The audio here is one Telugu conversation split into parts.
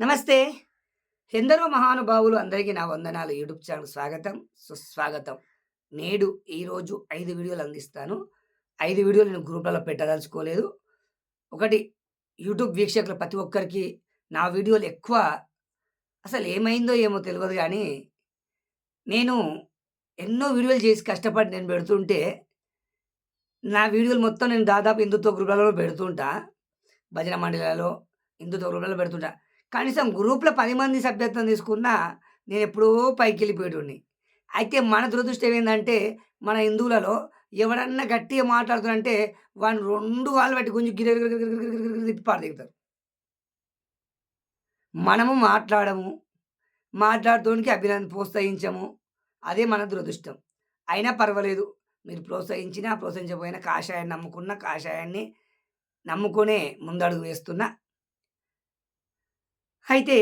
నమస్తే. ఎందరో మహానుభావులు అందరికీ నా వందనాలు. యూట్యూబ్ ఛానల్ స్వాగతం. సుస్వాగతం. నేడు ఈరోజు ఐదు వీడియోలు అందిస్తాను. ఐదు వీడియోలు నేను గ్రూప్లలో పెట్టదలుచుకోలేదు. ఒకటి యూట్యూబ్ వీక్షకులు ప్రతి ఒక్కరికి నా వీడియోలు ఎక్కువ అసలు ఏమైందో ఏమో తెలియదు కానీ నేను ఎన్నో వీడియోలు చేసి కష్టపడి నేను పెడుతుంటే నా వీడియోలు మొత్తం నేను దాదాపు హిందుత్వ గ్రూపులలో పెడుతుంటా. భజన మండలాలలో హిందుత్వ గ్రూపులలో పెడుతుంటా. కనీసం గ్రూప్‌లో పది మంది సభ్యత్వం తీసుకున్నా పైకి పైకెళ్ళిపోయేటోడిని. అయితే మన దురదృష్టం ఏంటంటే మన హిందువులలో ఎవడన్నా గట్టిగా మాట్లాడుతున్నాడంటే వాడిని రెండు కాళ్ళు పట్టి గుంజు గిరి గిర తిప్పి మనము మాట్లాడము. మాట్లాడుతోనికి అభినందన ప్రోత్సహించము. అదే మన దురదృష్టం. అయినా పర్వాలేదు. మీరు ప్రోత్సహించినా, ప్రోత్సహించకపోయినా కాషాయాన్ని నమ్ముకున్న, కాషాయాన్ని నమ్ముకునే ముందడుగు వేస్తున్నా. అయితే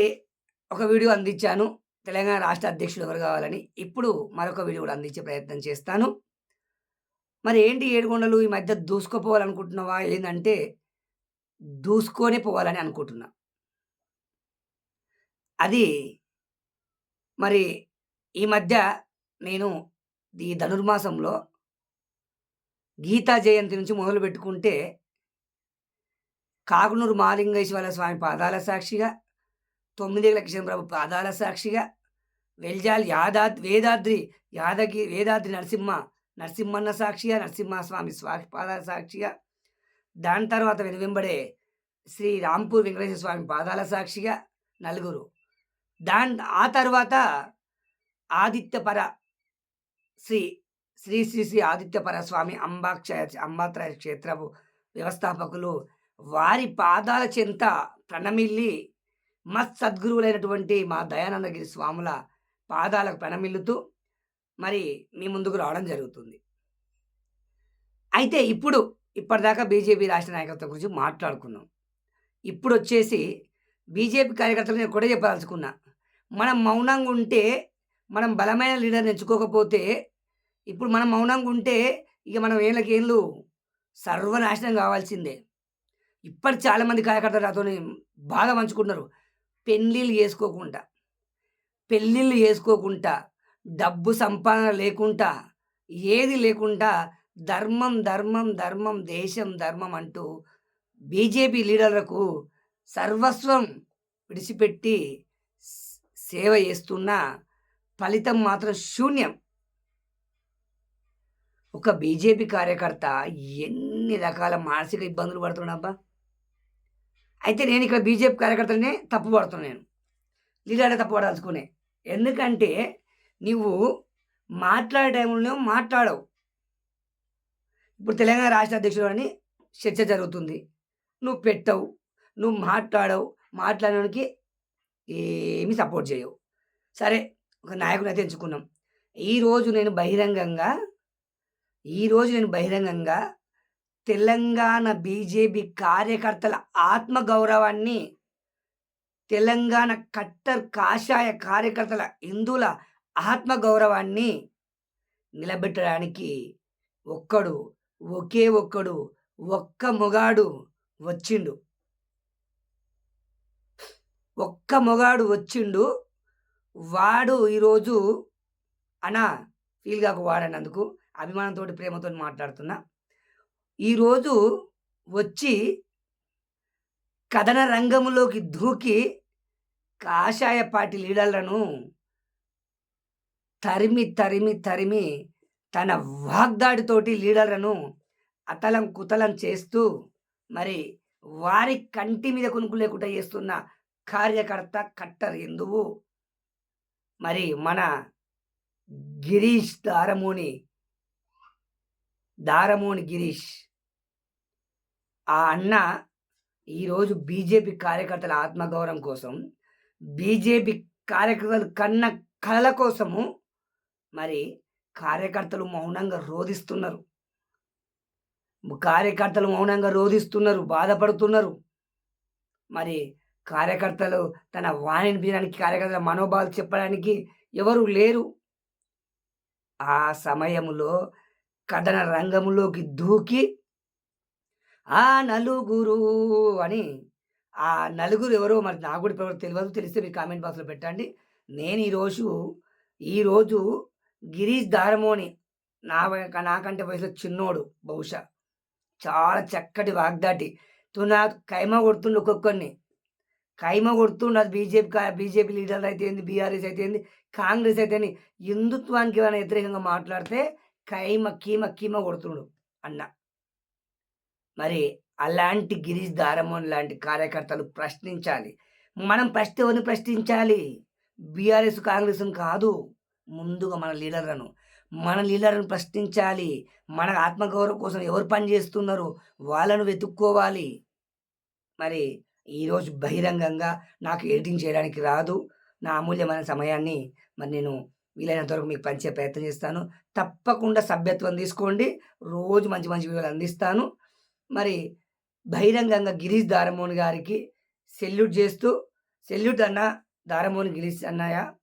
ఒక వీడియో అందించాను. తెలంగాణ రాష్ట్ర అధ్యక్షుడు ఎవరు కావాలని. ఇప్పుడు మరొక వీడియో కూడా అందించే ప్రయత్నం చేస్తాను. మరి ఏంటి ఏడుకొండలు ఈ మధ్య దూసుకుపోవాలనుకుంటున్నావా? ఏంటంటే దూసుకొని పోవాలని అనుకుంటున్నా. అది మరి ఈ మధ్య నేను ఈ ధనుర్మాసంలో గీతా జయంతి నుంచి మొదలు పెట్టుకుంటే కాకునూరు మాలింగేశ్వర స్వామి పాదాల సాక్షిగా, తొమ్మిదేళ్ళ కిషన్ ప్రభు పాదాల సాక్షిగా, వెల్జాల్ యాదాద్ వేదాద్రి యాదగి వేదాద్రి నరసింహ నరసింహన్న సాక్షిగా, నరసింహస్వామి స్వామి పాదాల సాక్షిగా, దాని తర్వాత వెనువెంబడే శ్రీ రాంపూర్ వెంకటేశ్వర స్వామి పాదాల సాక్షిగా నలుగురు. దాన్ ఆ తర్వాత ఆదిత్యపర శ్రీ శ్రీ శ్రీ శ్రీ ఆదిత్యపర స్వామి అంబాక్షయ అంబాత్రయ క్షేత్రపు వ్యవస్థాపకులు వారి పాదాల చెంత ప్రణమిల్లి మత్ సద్గురువులైనటువంటి మా దయానందగిరి స్వాముల పాదాలకు పెనమిల్లుతూ మరి మీ ముందుకు రావడం జరుగుతుంది. అయితే ఇప్పుడు ఇప్పటిదాకా బీజేపీ రాష్ట్ర నాయకత్వం గురించి మాట్లాడుకున్నాం. ఇప్పుడు వచ్చేసి బీజేపీ కార్యకర్తలు నేను కూడా చెప్పదలుచుకున్నా. మనం మౌనంగా ఉంటే, మనం బలమైన లీడర్ ఎంచుకోకపోతే, ఇప్పుడు మనం మౌనంగా ఉంటే ఇక మనం ఏళ్ళకేళ్ళు సర్వనాశనం కావాల్సిందే. ఇప్పటి చాలామంది కార్యకర్తలు నాతోని బాధ పంచుకుంటున్నారు. పెళ్ళిళ్ళు చేసుకోకుండా, పెళ్ళిళ్ళు చేసుకోకుండా, డబ్బు సంపాదన లేకుండా, ఏది లేకుండా ధర్మం, ధర్మం, ధర్మం, దేశం, ధర్మం అంటూ బీజేపీ లీడర్లకు సర్వస్వం విడిచిపెట్టి సేవ చేస్తున్నా ఫలితం మాత్రం శూన్యం. ఒక బీజేపీ కార్యకర్త ఎన్ని రకాల మానసిక ఇబ్బందులు పడుతున్నాబ్బా అయితే నేను ఇక్కడ బీజేపీ కార్యకర్తలనే తప్పుపడుతున్నాను నేను. లీలాడే తప్పుపడాల్చుకునే ఎందుకంటే నువ్వు మాట్లాడే టైంలో మాట్లాడవు. ఇప్పుడు తెలంగాణ రాష్ట్ర అధ్యక్షుడు అని చర్చ జరుగుతుంది. నువ్వు పెట్టవు. నువ్వు మాట్లాడవు. మాట్లాడడానికి ఏమి సపోర్ట్ చేయవు. సరే ఒక నాయకుడినైతే ఎంచుకున్నాం. ఈరోజు నేను బహిరంగంగా, ఈరోజు నేను బహిరంగంగా తెలంగాణ బీజేపీ కార్యకర్తల ఆత్మ గౌరవాన్ని, తెలంగాణ కట్టర్ కాషాయ కార్యకర్తల హిందువుల ఆత్మగౌరవాన్ని నిలబెట్టడానికి ఒక్కడు, ఒకే ఒక్కడు, ఒక్క మొగాడు వచ్చిండు. ఒక్క మొగాడు వచ్చిండు. వాడు ఈరోజు అనా ఫీల్ గాకు వాడన్నందుకు అభిమానంతో ప్రేమతో మాట్లాడుతున్నా. ఈరోజు వచ్చి కథన రంగంలోకి దూకి కాషాయ లీడర్‌లను తరిమి, తరిమి, తరిమి తన వాగ్దాడితోటి లీడర్‌లను అతలం కుతలం చేస్తూ మరి వారి కంటి మీద కొనుక్కు లేకుండా చేస్తున్న కార్యకర్త కట్టర్ హిందువు మరి మన గిరీష్ దారమూని దారమూని గిరీష్. ఆ అన్న ఈరోజు బీజేపీ కార్యకర్తల ఆత్మగౌరవం కోసం, బీజేపీ కార్యకర్తలు కన్న కళల కోసము మరి కార్యకర్తలు మౌనంగా రోదిస్తున్నారు. కార్యకర్తలు మౌనంగా రోదిస్తున్నారు. బాధపడుతున్నారు. మరి కార్యకర్తలు తన వాణిని వినడానికి కార్యకర్తల మనోభావాలు చెప్పడానికి ఎవరు లేరు. ఆ సమయంలో కథన రంగంలోకి దూకి ఆ నలుగురు అని ఆ నలుగురు ఎవరో మరి నాకు కూడా ఎవరు తెలియదు తెలిస్తే మీరు కామెంట్ బాక్స్‌లో పెట్టండి. నేను ఈరోజు, ఈరోజు గిరీష్ దారమోని నా నాకంటే వయసులో చిన్నోడు బహుశా. చాలా చక్కటి వాగ్దాటి. తో నాకు కైమ కొడుతుండు ఒక్కొక్కరిని కైమ కొడుతుండు అది బీజేపీ బీజేపీ లీడర్లు అయితే ఏంది, బీఆర్ఎస్ అయితే ఏంది, కాంగ్రెస్ అయితే ఏంది, హిందుత్వానికి ఏమైనా వ్యతిరేకంగా మాట్లాడితే కైమ కీమ కీమ కొడుతుండు అన్న. మరి అలాంటి గిరీష్ దారమోన్ లాంటి కార్యకర్తలు ప్రశ్నించాలి. మనం ఫస్ట్ ఎవరిని ప్రశ్నించాలి? బీఆర్ఎస్, కాంగ్రెస్‌ని కాదు. ముందుగా మన లీడర్‌లను. మన లీడర్‌లను ప్రశ్నించాలి. మన ఆత్మగౌరవం కోసం ఎవరు పని చేస్తున్నారు? వాళ్ళను వెతుక్కోవాలి. మరి ఈరోజు బహిరంగంగా నాకు ఎడిటింగ్ చేయడానికి రాదు. నా అమూల్యమైన సమయాన్ని మరి నేను వీలైనంత వరకు మీకు పంచే ప్రయత్నం చేస్తాను. తప్పకుండా సభ్యత్వం తీసుకోండి. రోజు మంచి మంచి వీడియోలు అందిస్తాను. మరి బహిరంగంగా గిరీష్ దారమోని గారికి సెల్యూట్ చేస్తూ సెల్యూట్ అన్న దారమోని గిరీష్ అన్నయ్య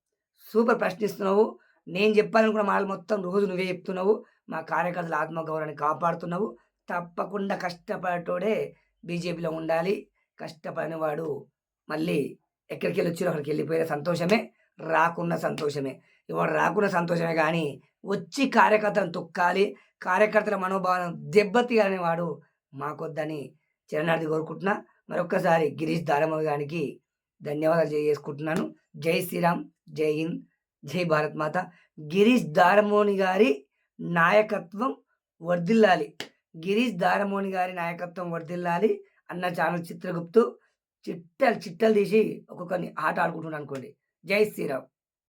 సూపర్ ప్రశ్నిస్తున్నావు. నేను చెప్పాలనుకున్న మాటలు మొత్తం రోజు నువ్వే చెప్తున్నావు. మా కార్యకర్తల ఆత్మగౌరవాన్ని కాపాడుతున్నావు. తప్పకుండా కష్టపడేటోడే బీజేపీలో ఉండాలి. కష్టపడిన వాడు మళ్ళీ ఎక్కడికెళ్ళి వచ్చిరో అక్కడికి వెళ్ళిపోయిన సంతోషమే. రాకున్న సంతోషమే. ఇవాడు రాకున్న సంతోషమే కానీ వచ్చి కార్యకర్తలను తొక్కాలి. కార్యకర్తల మనోభావాలను దెబ్బతీయాలనే వాడు మాకొద్దని చిరణార్థి కోరుకుంటున్నా. మరొక్కసారి గిరీష్ దారమోని గారికి ధన్యవాదాలు తెలియజేసుకుంటున్నాను. జై శ్రీరామ్, జై హింద్, జై భారత్ మాత. గిరీష్ దారమోని గారి నాయకత్వం వర్ధిల్లాలి. గిరీష్ దారమోని గారి నాయకత్వం వర్ధిల్లాలి అన్న ఛానల్ చిత్రగుప్తు చిట్టలు చిట్టలు తీసి ఒక్కొక్కరిని ఆట ఆడుకుంటున్నాను అనుకోండి. జై శ్రీరామ్.